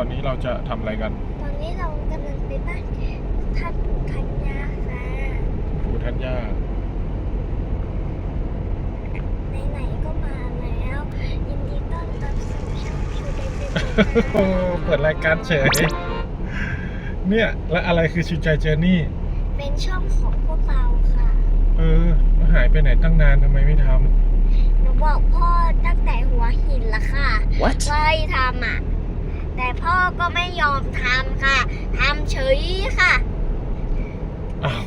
ตอนนี้เราจะทำอะไรกันตอนนี้เรากำลังไปบ้านท่านปู่ทัญญาค่ะปู่ทัญญาไหนๆก็มาแล้วยินดีต้อนรับสู่ช่องคิวเดนเดนโอ้เปิดรายการเฉย เนี่ย และอะไรคือชิวใจเจอร์นี่ เป็นช่องของพวกเราค่ะเออหายไปไหนตั้งนานทำไมไม่ทหนูบอกพ่อตั้งแต่หัวหินละค่ะ What? ว่าให้ทำอะ แต่พ่อก็ไม่ยอมทำค่ะทำเฉยค่ะำอ้าว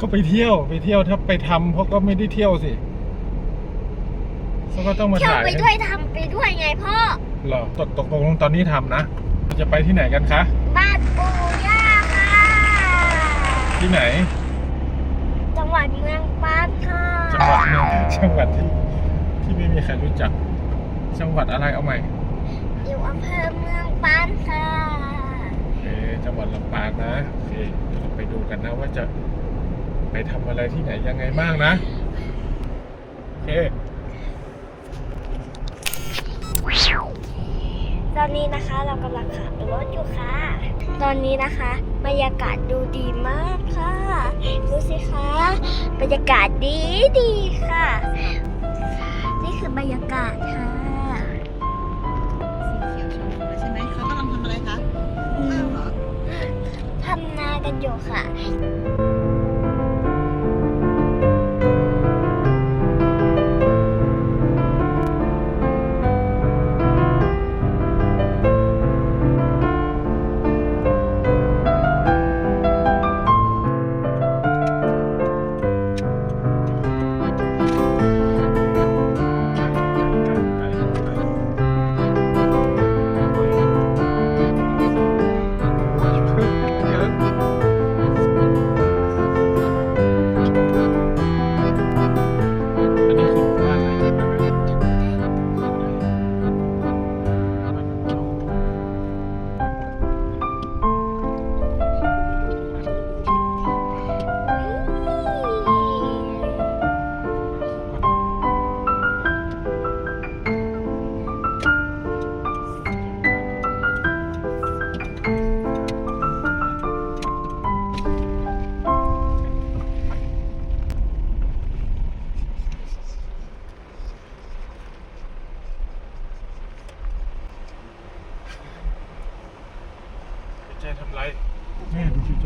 ก็ไปเที่ยวไปเที่ยวถ้าไปทำเพราะก็ไม่ได้เที่ยวสิก็ต้องมาเที่ยวถ่ายไปให้ด้วยทำไปด้วยไงพ่อ เหรอตกตกลงตอนนี้ทำนะ จะไปที่ไหนกันคะ บ้านปู่ย่าค่ะ ที่ไหน จังหวัดเมืองปานค่ะจังหวัดหนึ่งจังหวัดที่ที่ไม่มีใครรู้จัก จังหวัดอะไรเอาใหม่ อยู่อำเภอเมืองปานค่ะโอจังหวัดลำปางนะโอเคเดี๋ยวเราไปดูกันนะว่าจะไปทำอะไรที่ไหนยังไงบ้างนะโอเคตอนนี้นะคะเรากำลังขับรถอยู่ค่ะ ตอนนี้นะคะบรรยากาศดูดีมากค่ะดูสิคะบรรยากาศดีดีค่ะ นี่คือบรรยากาศค่ะ กันอยู่ค่ะ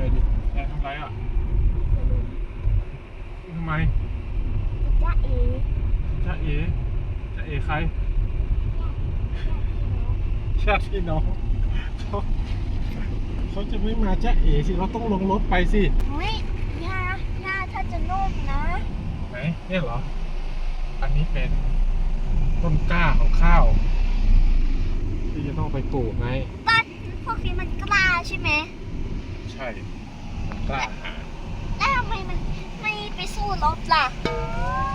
ม่ดูชิวใจดิแม่ทำไรอะทำไมจ้าเอ๋จ้าเอ๋จ้าเอ๋ใครชาติพี่น้องเขาเขาจะไม่มาจ้าเอ๋สิเราต้องลงรถไปสิเฮ้ยย่าย่าถ้าจะนุ่มนะไหนเนี่ยเหรอ อันนี้เป็นต้นกล้าของข้าวที่จะต้องไปปลูกไงบ้านพวกนี้มันกล้าใช่ไหม ใช่ต้นกล้าหาแล้วทำไมมันไม่ไปสู้รบล่ะ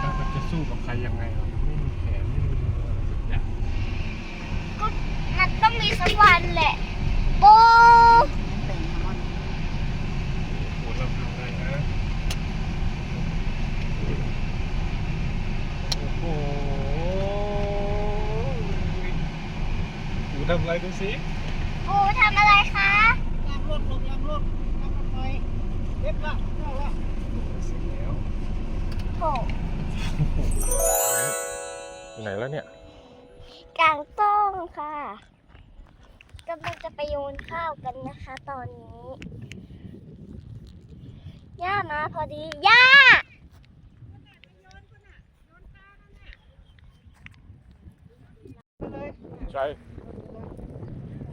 แล้วมันจะสู้กับใครยังไงเราไม่มีแขนไม่มีมืออะไรสักอย่างก็มันต้องมีสักวันแหละโอ้เป็นมอนโหเราทำไงนะโอ้โหหูทำอะไรดูสิ ปูทำอะไรคะ ยางรถลงยางรถยางรถไฟ เล็บละเท่าละเสร็จแล้วโถอยู่ไหนแล้วเนี่ย กลางต้องค่ะกำลังจะไปโยนข้าวกันนะคะ ตอนนี้ย่ามาพอดีย่าใช่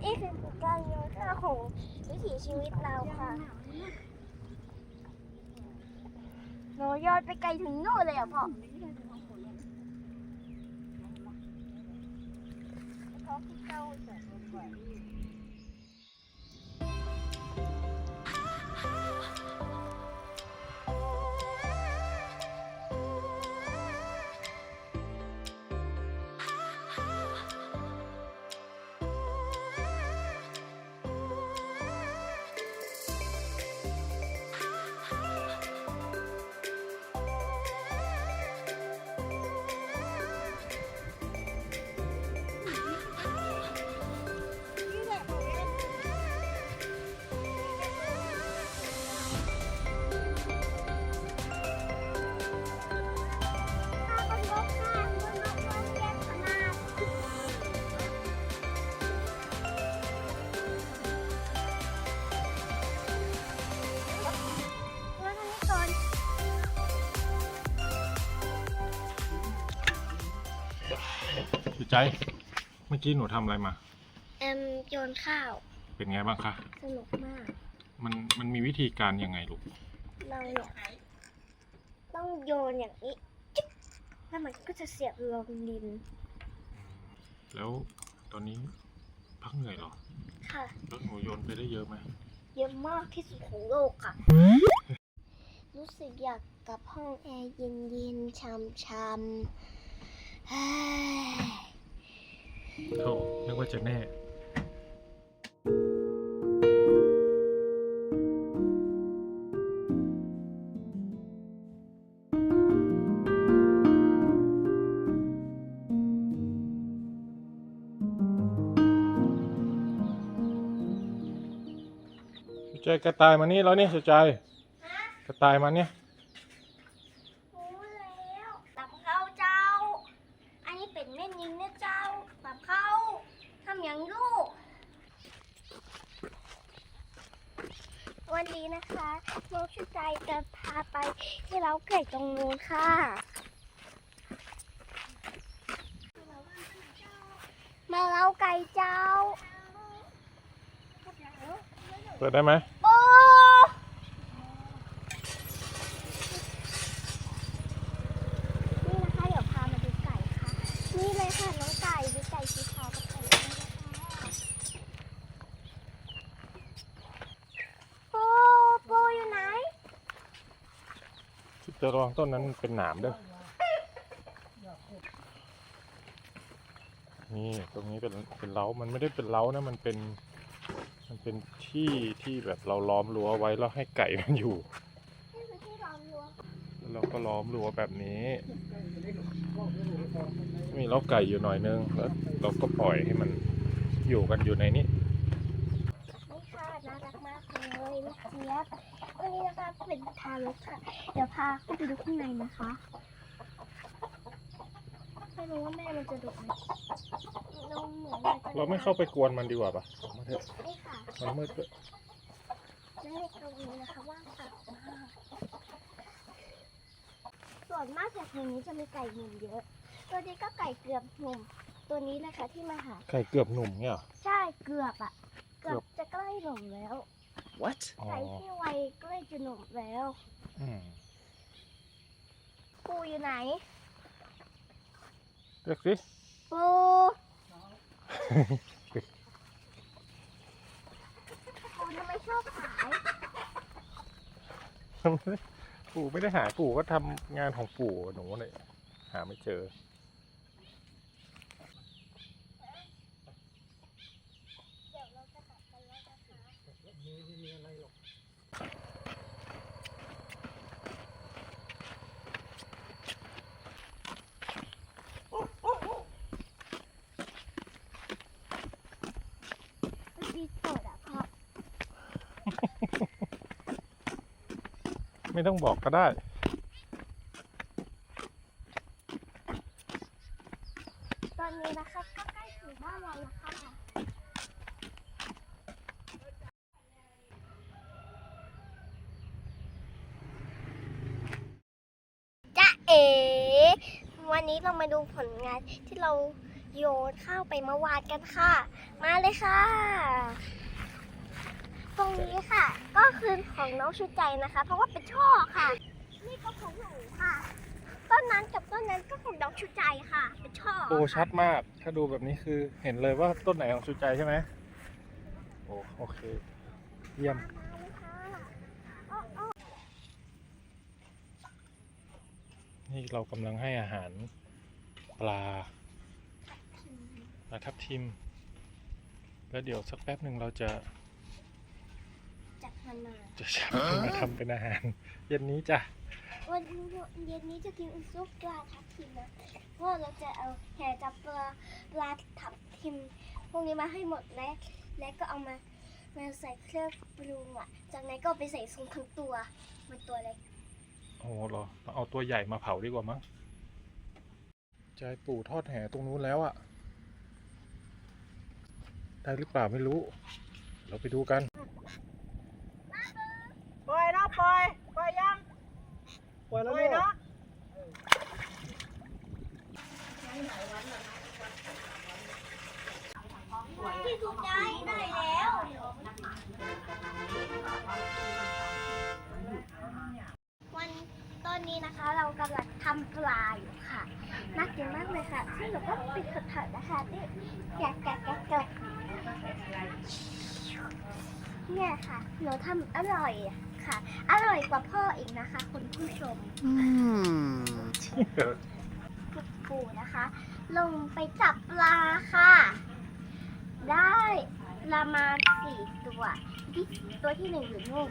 นี่คือการโยนข้าวของวิถีชีวิตเราค่ะ หนูยอดไปไกลถึงโน่นเลยอะพ่อพ่อพี่เจ้าใส่รถไว้ ใจเมื่อกี้หนูทำอะไรมาเอ็มโยนข้าว เป็นไงบ้างคะ สนุกมาก มันมันมีวิธีการยังไงลูก เราเนี่ยต้องโยนอย่างนี้จิ๊บแล้วมันก็จะเสียบลงดิน แล้วตอนนี้พักเหนื่อยเหรอค่ะ แล้วหนูโยนไปได้เยอะไหมเยอะมากที่สุดของโลกค่ะ รู้สึกอยากกลับห้องแอร์เย็นๆช่ำๆเฮ้ย โธ่นึกว่าจะแน่ใจกระต่ายมานี่แล้วนี่สุใจกระต่ายมาเนี่ย รู้แล้วตับเข้าเจ้า อันนี้ เป็นแม่นิงนะเจ้าตับเขาทำอย่างลูก วันนี้นะคะน้องชุดใจจะพาไปที่เล้าไก่ตรงนู้นค่ะมาเล้าไก่เจ้า เปิดได้ไหม โอ้นี่นะคะ เดี๋ยวพามาดูไก่ค่ะ นี่เลยค่ะน้องไก่ดูไก่สีขาวกับไก่แดงนะคะโปโปอยู่ไหน จะระวังต้นนั้นเป็นหนามเด้อนี่ตรงนี้เป็นเป็นเล้ามันไม่ได้เป็นเล้านะมันเป็น มันเป็นที่ที่แบบเราล้อมรั้วไว้แล้วให้ไก่มันอยู่แล้วเราก็ล้อมรั้วแบบนี้มีเล้าไก่อยู่หน่อยนึงแล้วเราก็ปล่อยให้มันอยู่กันอยู่ในนี้นี่ค่ะน่ารักมากเลยลูกเจี๊ยบ วันนี้นะคะเป็นทารกค่ะ เดี๋ยวพาเข้าไปดูข้างในนะคะ ไม่รู้ว่าแม่มันจะดุไหมนมเหมือนนจะเราไม่เข้าไปกวนมันดีกว่าปะออกมาเถอะนี่ค่ะมันมืดด้วยและในตรงนี้นะคะว่างเปล่ามากส่วนมากจากในนี้จะมีไก่หนุ่มเยอะ ตัวนี้ก็ไก่เกือบหนุ่ม ตัวนี้เลยค่ะที่มาหาไก่เกือบหนุ่มเนี่ยเหรอใช่เกือบอะเกือบเกือบจะใกล้หนุ่มแล้ว What อ๋อไก่ที่วัยใกล้จะหนุ่มแล้ว อืมปูอยู่ไหน เรียกสิปูปูทำไมชอบขายปู่ไม่ได้หาปู่ก็ทำงานของปู่หนูเนี่ยหาไม่เจอ เดี๋ยวเราจะกลับกันแล้วนะคะมันดีสดอะพ่อ ไม่ต้องบอกก็ได้ ตอนนี้นะคะก็ใกล้ถึงบ้านเราแล้วค่ะจ๊ะเอ๋วันนี้เรามาดูผลงานที่เราโยนข้าวไปเมื่อวานกันค่ะ มาเลยค่ะ ก็คือของน้องชุดใจนะคะ เพราะว่าเป็นช่อค่ะ นี่ก็ของหนูค่ะ ต้นนั้นกับต้นนั้นก็ของน้องชุดใจค่ะ เป็นช่อโอ้ชัดมาก ถ้าดูแบบนี้คือเห็นเลยว่าต้นไหนของสุใจใช่ไหมโอ้โอเค เยี่ยมนี่เรากำลังให้อาหารปลาปลาทับทิม แล้วเดี๋ยวสักแป๊บหนึ่งเราจะ จัดมันมาจะชักมันมาทำเป็นอาหาร เย็นนี้จ้ะวันเย็นนี้จะกินซุปปลาทับทิมนะเพราะว่าเราจะเอาแห่จับปลาปลาทับทิมพวกนี้มาให้หมดและและก็เอามามาใส่เครื่องปรุงอะ จากนั้นก็เอาไปใส่ซุปทั้งตัว มันตัวเล็กโอ้โหเหรอเราเอาตัวใหญ่มาเผาดีกว่ามั้งใจปู่ทอดแห่ตรงนู้นแล้วอะได้หรือเปล่าไม่รู้ เราไปดูกัน ปล่อยนะปล่อยปล่อยยังปล่อยปแล้วล่อยเนนะอะได้ได้แล้ววันตอนนี้นะคะเรากำลังทำปลาอยู่ค่ะน่ากินมากเลยค่ะซึ่งหนูก็ปิดเถอะๆนะคะนี่แกะแกะแกะแกะเนี่ยค่ะหนูทำอร่อย ค่ะ อร่อยกว่าพ่ออีกนะคะคุณผู้ชมคุณปู่นะคะ ลงไปจับปลาค่ะ ได้ปลามาสี่ตัวที่ตัวที่หนึ่งอยู่นู่น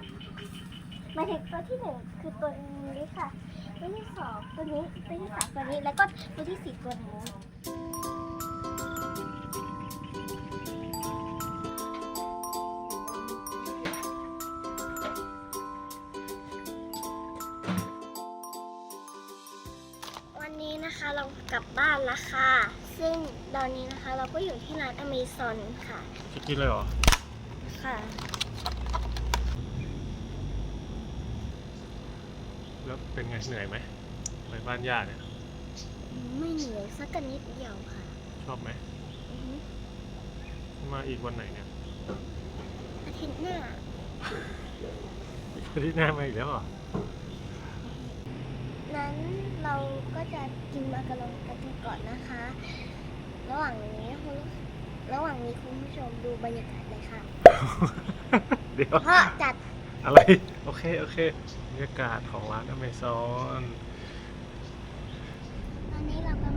หมายถึงตัวที่หนึ่งคือตัวนี้ค่ะ ตัวที่สองตัวนี้ตัวที่สามตัวนี้แล้วก็ตัวที่สี่ตัวนี้วัน ลับบ้านแล้วค่ะ ซึ่งตอนนี้นะคะเราก็อยู่ที่ร้านอเมซอนค่ะ จะกินเลยเหรอ ค่ะ แล้วเป็นไงเหนื่อยไหมไปบ้านย่าเนี่ย ไม่เหนื่อยสักกนิดเดียวค่ะชอบไหม อือฮึมาอีกวันไหนเนี่ยอาทิตย์หน้า อาทิตย์หน้ามาอีกแล้วเหรอ นั้นเราก็จะกินมากระลงกันก่อนนะคะ ระหว่างนี้คุณระหว่างนี้คุณผู้ชมดูบรรยากาศเลยค่ะเดี๋ยวพ่อจัดอะไร โอเค โอเคบรรยากาศของร้านอเมซอนตอนนี้เรากำ